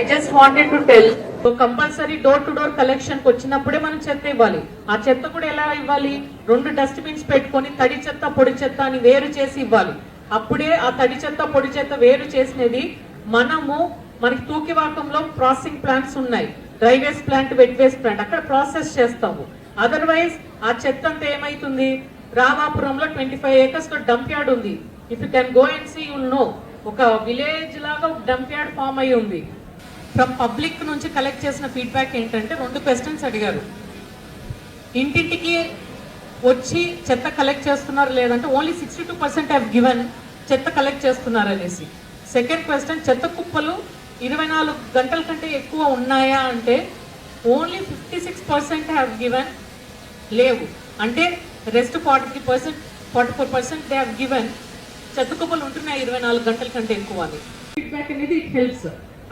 I just wanted to tell compulsory door to door కలెక్షన్కి వచ్చినప్పుడే మనం చెత్త ఇవ్వాలి. ఆ చెత్త కూడా ఎలా ఇవ్వాలి? రెండు డస్ట్బిన్స్ పెట్టుకొని తడి చెత్త పొడి చెత్త అని వేరు చేసి ఇవ్వాలి. అప్పుడే ఆ తడి చెత్త పొడి చెత్త వేరు చేసినది మనము మనకి తూకివాకంలో ప్రాసెసింగ్ ప్లాంట్స్ ఉన్నాయి. Dry waste plant wet waste plant అక్కడ ప్రాసెస్ చేస్తాము. అదర్వైజ్ ఆ చెత్త అంతా ఏమైతుంది? రామాపురంలో ట్వంటీ ఫైవ్ ఏకర్స్లో డంప్ యార్డ్ ఉంది if you can go and see you'll know ఒక విలేజ్ లాగా డంప్ యార్డ్ ఫామ్ అయి ఉంది. ఫ్రమ్ పబ్లిక్ నుంచి కలెక్ట్ చేసిన ఫీడ్బ్యాక్ ఏంటంటే రెండు క్వశ్చన్స్ అడిగారు. ఇంటింటికి వచ్చి చెత్త కలెక్ట్ చేస్తున్నారు లేదంటే only sixty two percent have given చెత్త కలెక్ట్ చేస్తున్నారు అనేసి. సెకండ్ క్వశ్చన్ చెత్త కుప్పలు ఇరవై నాలుగు గంటల కంటే ఎక్కువ ఉన్నాయా? అంటే only fifty six percent have given లేవు. అంటే rest forty three percent forty four percent they have given చెత్త కుప్పలు ఉంటున్నాయి ఇరవై నాలుగు గంటల కంటే ఎక్కువ అని. ఫీడ్బ్యాక్ అనేది it helps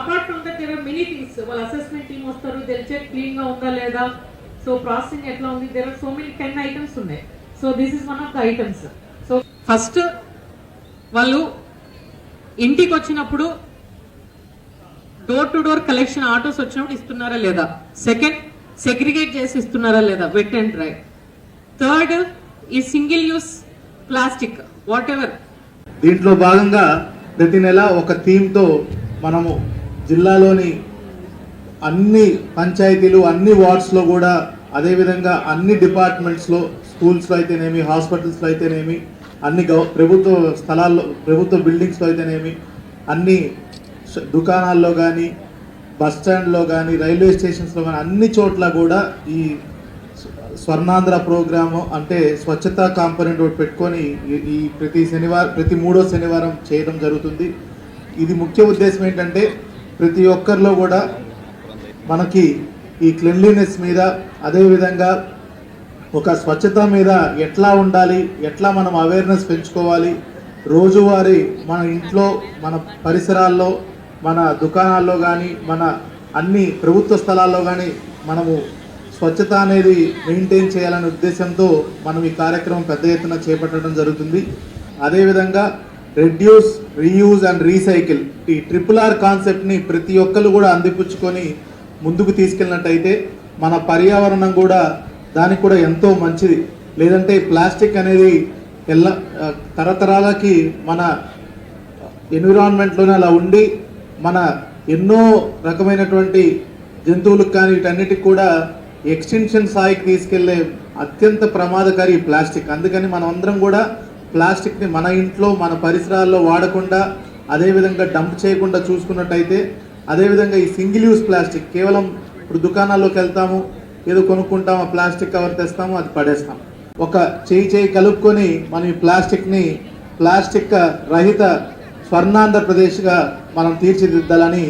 apart from that there are many things వాళ్ళ అసెస్మెంట్ టీమ్ వస్తారు తెలిసే క్లీన్గా ఉందా లేదా? సో ప్రాసెసింగ్ ఎట్లా ఉంది? There are so many ten items ఉన్నాయి. So this is one of the items so first వాళ్ళు ఇంటికి వచ్చినప్పుడు door to door collection autos వచ్చినప్పుడు ఇస్తున్నారా లేదా? సెకండ్ సెగ్రిగేట్ చేసి ఇస్తున్నారా లేదా? వెట్ అండ్ డ్రై థర్డ్ ఈ single use plastic whatever దీంట్లో భాగంగా ప్రతి నెల ఒక థీమ్తో మనము జిల్లాలోని అన్ని పంచాయతీలు అన్ని వార్డ్స్లో కూడా అదేవిధంగా అన్ని డిపార్ట్మెంట్స్లో స్కూల్స్లో అయితేనేమి హాస్పిటల్స్లో అయితేనేమి అన్ని గవ ప్రభుత్వ స్థలాల్లో ప్రభుత్వ బిల్డింగ్స్లో అయితేనేమి అన్ని దుకాణాల్లో కానీ బస్ స్టాండ్లో కానీ రైల్వే స్టేషన్స్లో కానీ అన్ని చోట్ల కూడా ఈ స్వర్ణాంధ్ర ప్రోగ్రాము అంటే స్వచ్ఛతా కాంపనెంట్ ఒకటి పెట్టుకొని ఈ- ఈ ప్రతి శనివారం ప్రతి మూడో శనివారం చేయడం జరుగుతుంది. ఇది ముఖ్య ఉద్దేశం ఏంటంటే ప్రతి ఒక్కరిలో కూడా మనకి ఈ క్లెన్లీనెస్ మీద అదేవిధంగా ఒక స్వచ్ఛత మీద ఎట్లా ఉండాలి ఎట్లా మనం అవేర్నెస్ పెంచుకోవాలి రోజువారీ మన ఇంట్లో మన పరిసరాల్లో మన దుకాణాల్లో కానీ మన అన్ని ప్రభుత్వ స్థలాల్లో కానీ మనము స్వచ్ఛత అనేది మెయింటైన్ చేయాలనే ఉద్దేశంతో మనం ఈ కార్యక్రమం పెద్ద ఎత్తున చేపట్టడం జరుగుతుంది. అదేవిధంగా రెడ్యూస్ రీయూజ్ అండ్ రీసైకిల్ ఈ ట్రిపుల్ ఆర్ కాన్సెప్ట్ని ప్రతి ఒక్కరు కూడా అందిపుచ్చుకొని ముందుకు తీసుకెళ్ళినట్టయితే మన పర్యావరణం కూడా దానికి కూడా ఎంతో మంచిది. లేదంటే ప్లాస్టిక్ అనేది ఎల్ల తరతరాలకి మన ఎన్విరాన్మెంట్లోనే అలా ఉండి మన ఎన్నో రకమైనటువంటి జంతువులకు కానీ వీటన్నిటికి కూడా ఎక్స్టెన్షన్ స్థాయికి తీసుకెళ్ళే అత్యంత ప్రమాదకారి ప్లాస్టిక్. అందుకని మనం అందరం కూడా ప్లాస్టిక్ని మన ఇంట్లో మన పరిసరాల్లో వాడకుండా అదేవిధంగా డంప్ చేయకుండా చూసుకున్నట్టయితే అదేవిధంగా ఈ సింగిల్ యూస్ ప్లాస్టిక్ కేవలం ఇప్పుడు దుకాణాల్లోకి వెళ్తాము ఏదో కొనుక్కుంటాం ఆ ప్లాస్టిక్ కవర్ తెస్తాము అది పడేస్తాం. ఒక చేయి చేయి కలుపుకొని మనం ఈ ప్లాస్టిక్ని ప్లాస్టిక్ రహిత స్వర్ణాంధ్రప్రదేశ్గా మనం తీర్చిదిద్దాలని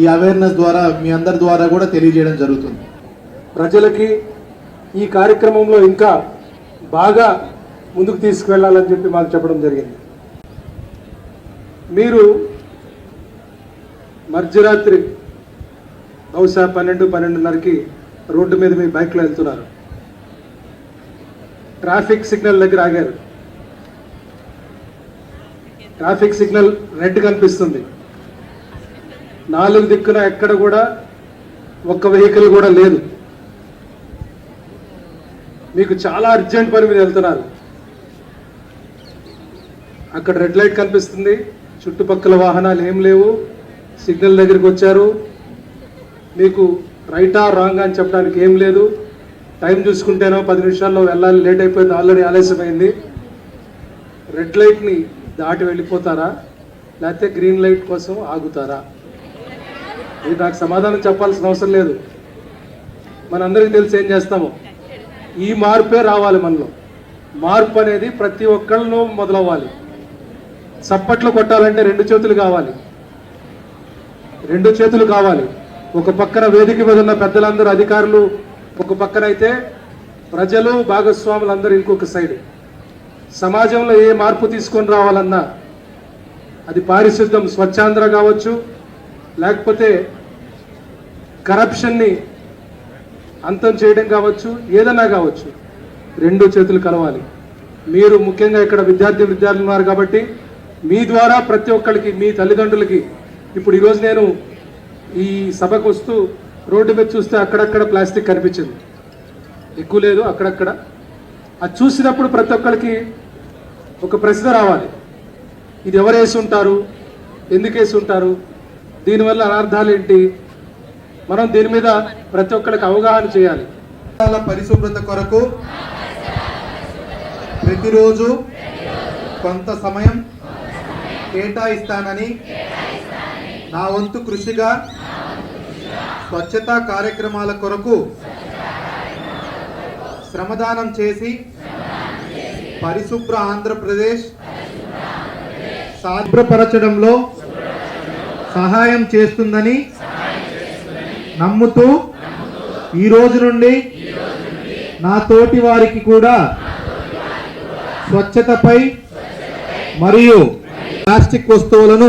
ఈ అవేర్నెస్ ద్వారా మీ అందరి ద్వారా కూడా తెలియజేయడం జరుగుతుంది. ప్రజలకి ఈ కార్యక్రమంలో ఇంకా బాగా ముందుకు తీసుకువెళ్ళాలని చెప్పి మాకు చెప్పడం జరిగింది. మీరు మధ్యరాత్రి బహుశా పన్నెండు పన్నెండున్నరకి రోడ్డు మీద మీ బైక్లో వెళ్తున్నారు. ట్రాఫిక్ సిగ్నల్ దగ్గర ఆగారు. ట్రాఫిక్ సిగ్నల్ రెడ్ కనిపిస్తుంది. నాలుగు దిక్కున ఎక్కడ కూడా ఒక్క వెహికల్ కూడా లేదు. మీకు చాలా అర్జెంట్ పని మీద వెళ్తున్నారు. అక్కడ రెడ్ లైట్ కనిపిస్తుంది. చుట్టుపక్కల వాహనాలు ఏం లేవు. సిగ్నల్ దగ్గరికి వచ్చారు. మీకు రైటా రాంగ్ అని చెప్పడానికి ఏం లేదు. టైం చూసుకుంటేనో పది నిమిషాల్లో వెళ్ళాలి. లేట్ అయిపోయింది. ఆల్రెడీ ఆలస్యమైంది. రెడ్ లైట్ని దాటి వెళ్ళిపోతారా? లేకపోతే గ్రీన్ లైట్ కోసం ఆగుతారా? ఇది నాకు సమాధానం చెప్పాల్సిన అవసరం లేదు. మనందరికీ తెలిసి ఏం చేస్తాము? ఈ మార్పే రావాలి మనలో. మార్పు అనేది ప్రతి ఒక్కళ్ళను మొదలవ్వాలి. చప్పట్లు కొట్టాలంటే రెండు చేతులు కావాలి. రెండు చేతులు కావాలి. ఒక పక్కన వేదిక మీద ఉన్న పెద్దలందరూ అధికారులు ఒక పక్కన అయితే ప్రజలు భాగస్వాములందరూ ఇంకొక సైడ్ సమాజంలో ఏ మార్పు తీసుకొని రావాలన్నా అది పారిశుద్ధ్యం స్వచ్ఛాంధ్ర కావచ్చు లేకపోతే కరప్షన్ని అంతం చేయడం కావచ్చు ఏదైనా కావచ్చు. రెండు చేతులు కలవాలి. మీరు ముఖ్యంగా ఇక్కడ విద్యార్థి విద్యార్థులు ఉన్నారు కాబట్టి మీ ద్వారా ప్రతి ఒక్కరికి మీ తల్లిదండ్రులకి. ఇప్పుడు ఈరోజు నేను ఈ సభకు వస్తూ రోడ్డు మీద చూస్తే అక్కడక్కడ ప్లాస్టిక్ కనిపించింది. ఎక్కువ లేదు అక్కడక్కడ. అది చూసినప్పుడు ప్రతి ఒక్కరికి ఒక ప్రశ్న రావాలి. ఇది ఎవరు వేసి ఉంటారు? ఎందుకు వేసి ఉంటారు? దీనివల్ల అనర్థాలు ఏంటి? మనం దీని మీద ప్రతి ఒక్కరికి అవగాహన చేయాలి. పరిశుభ్రత కొరకు ప్రతిరోజు కొంత సమయం కేటాయిస్తానని నా వంతు కృషిగా స్వచ్ఛతా కార్యక్రమాల కొరకు శ్రమదానం చేసి పరిశుభ్ర ఆంధ్రప్రదేశ్ సాధ్రపరచడంలో సహాయం చేస్తుందని నమ్ముతూ ఈ రోజు నుండి నా తోటి వారికి కూడా స్వచ్ఛతపై మరియు ప్లాస్టిక్ వస్తువులను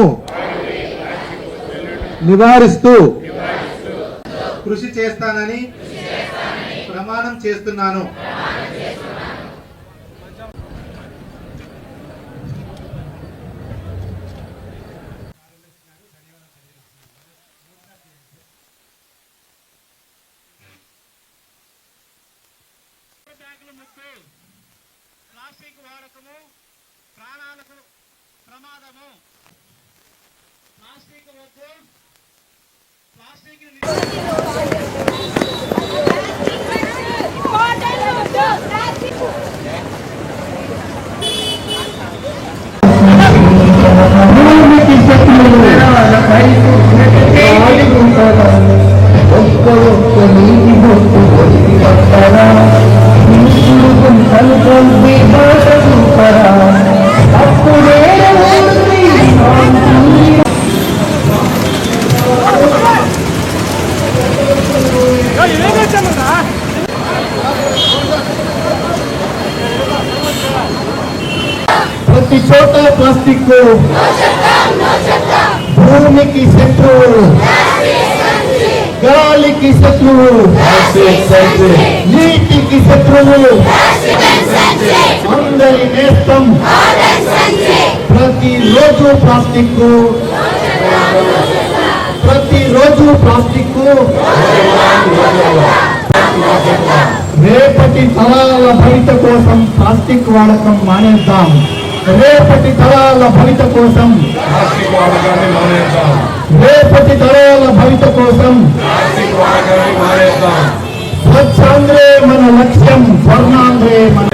నివారిస్తూ కృషి చేస్తానని ప్రమాణం చేస్తున్నాను. ప్లాస్టిక్ వాడకము ప్రాణాలకు ప్రమాదము. ప్లాస్టిక్ వద్దు. ప్లాస్టిక్ ఒక్క ఒక్క నీటి ప్రతి చోట ప్లాస్టిక్ భూమికి శత్రువు. గాలికి శత్రువు. నీటికి శత్రువు. అందరి నేస్తం. ప్రతిరోజు ప్లాస్టిక్ ప్రతిరోజు ప్లాస్టిక్ రేపటి తరాల భవిత కోసం ప్లాస్టిక్ వాడకం మానేద్దాం. రేపటి తరాల భవిత కోసం. ప్లాస్టిక్ వాడకాన్ని మానేద్దాం రేపటి తరాల భవిత కోసం. ప్లాస్టిక్ వాడకాన్ని మానేద్దాం స్వచ్ఛాంధ్రే మన లక్ష్యం స్వర్ణాంధ్రే మన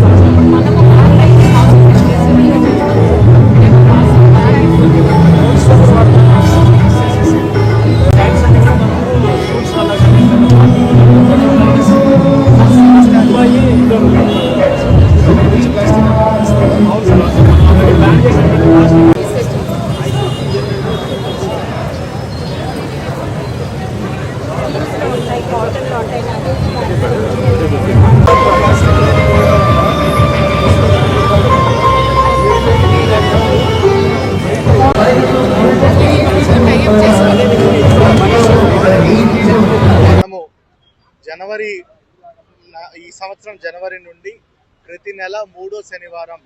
మనము జనవరి ఈ సంవత్సరం జనవరి నుండి ప్రతి నెల మూడో శనివారం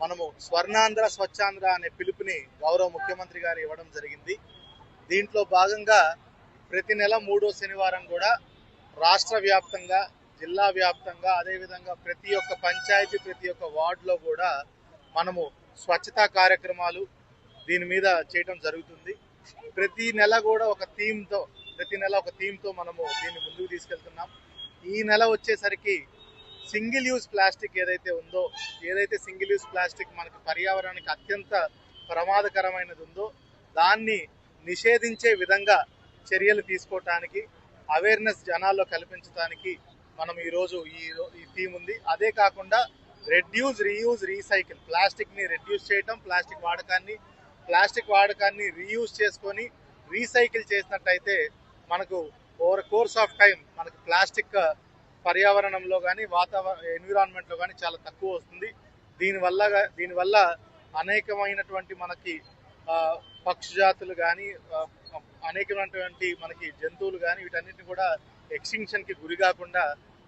మనము స్వర్ణాంధ్ర స్వచ్ఛాంధ్ర అనే పిలుపుని గౌరవ ముఖ్యమంత్రి గారు ఇవ్వడం జరిగింది. దీంట్లో భాగంగా ప్రతి నెల మూడో శనివారం కూడా రాష్ట్ర వ్యాప్తంగా జిల్లా వ్యాప్తంగా అదేవిధంగా ప్రతి ఒక్క పంచాయతీ ప్రతి ఒక్క వార్డులో కూడా మనము స్వచ్ఛతా కార్యక్రమాలు దీని మీద చేయడం జరుగుతుంది. ప్రతి నెల కూడా ఒక థీమ్తో ప్రతి నెల ఒక థీమ్తో మనము దీన్ని ముందుకు తీసుకెళ్తున్నాం. ఈ నెల వచ్చేసరికి సింగిల్ యూజ్ ప్లాస్టిక్ ఏదైతే ఉందో ఏదైతే సింగిల్ యూజ్ ప్లాస్టిక్ మనకి పర్యావరణానికి అత్యంత ప్రమాదకరమైనది ఉందో దాన్ని నిషేధించే విధంగా చర్యలు తీసుకోవటానికి అవేర్నెస్ జనాల్లో కల్పించడానికి మనం ఈరోజు ఈ ఈ థీమ్ ఉంది. అదే కాకుండా రెడ్యూస్ రీయూజ్ రీసైకిల్ ప్లాస్టిక్ని రెడ్యూస్ చేయటం ప్లాస్టిక్ వాడకాన్ని ప్లాస్టిక్ వాడకాన్ని రీయూజ్ చేసుకొని రీసైకిల్ చేసినట్టయితే మనకు ఓవర్ కోర్స్ ఆఫ్ టైం మనకు ప్లాస్టిక్ పర్యావరణంలో కానీ వాతావరణ ఎన్విరాన్మెంట్లో కానీ చాలా తక్కువ వస్తుంది. దీనివల్ల దీనివల్ల అనేకమైనటువంటి మనకి పక్షి జాతులు కానీ అనేకమైనటువంటి మనకి జంతువులు కానీ వీటన్నిటిని కూడా ఎక్స్టింక్షన్కి గురి కాకుండా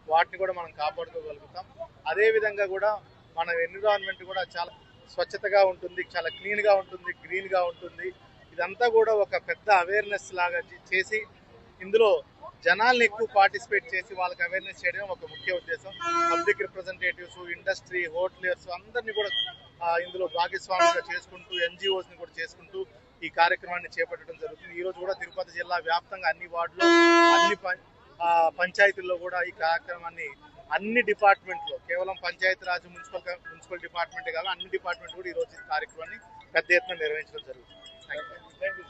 వాటిని కూడా మనం కాపాడుకోగలుగుతాం. అదేవిధంగా కూడా మన ఎన్విరాన్మెంట్ కూడా చాలా స్వచ్ఛతగా ఉంటుంది చాలా క్లీన్గా ఉంటుంది గ్రీన్గా ఉంటుంది. ఇదంతా కూడా ఒక పెద్ద అవేర్నెస్ లాగా చేసి ఇందులో జనాల్ని ఎక్కువ పార్టిసిపేట్ చేసి వాళ్ళకి అవేర్నెస్ చేయడం ఒక ముఖ్య ఉద్దేశం. పబ్లిక్ రిప్రజెంటేటివ్స్ ఇండస్ట్రీ హోటలర్స్ అందరినీ కూడా ఇందులో భాగస్వామిగా చేసుకుంటూ ఎన్జిఓస్ని కూడా చేసుకుంటూ ఈ కార్యక్రమాన్ని చేపట్టడం జరుగుతుంది. ఈ రోజు కూడా తిరుపతి జిల్లా వ్యాప్తంగా అన్ని వార్డులో అన్ని పంచాయతీల్లో కూడా ఈ కార్యక్రమాన్ని అన్ని డిపార్ట్మెంట్లో కేవలం పంచాయతీరాజ్ మున్సిపల్ మున్సిపల్ డిపార్ట్మెంట్ కాదు అన్ని డిపార్ట్మెంట్ కూడా ఈ రోజు ఈ కార్యక్రమాన్ని పెద్ద ఎత్తున నిర్వహించడం జరుగుతుంది. Thank you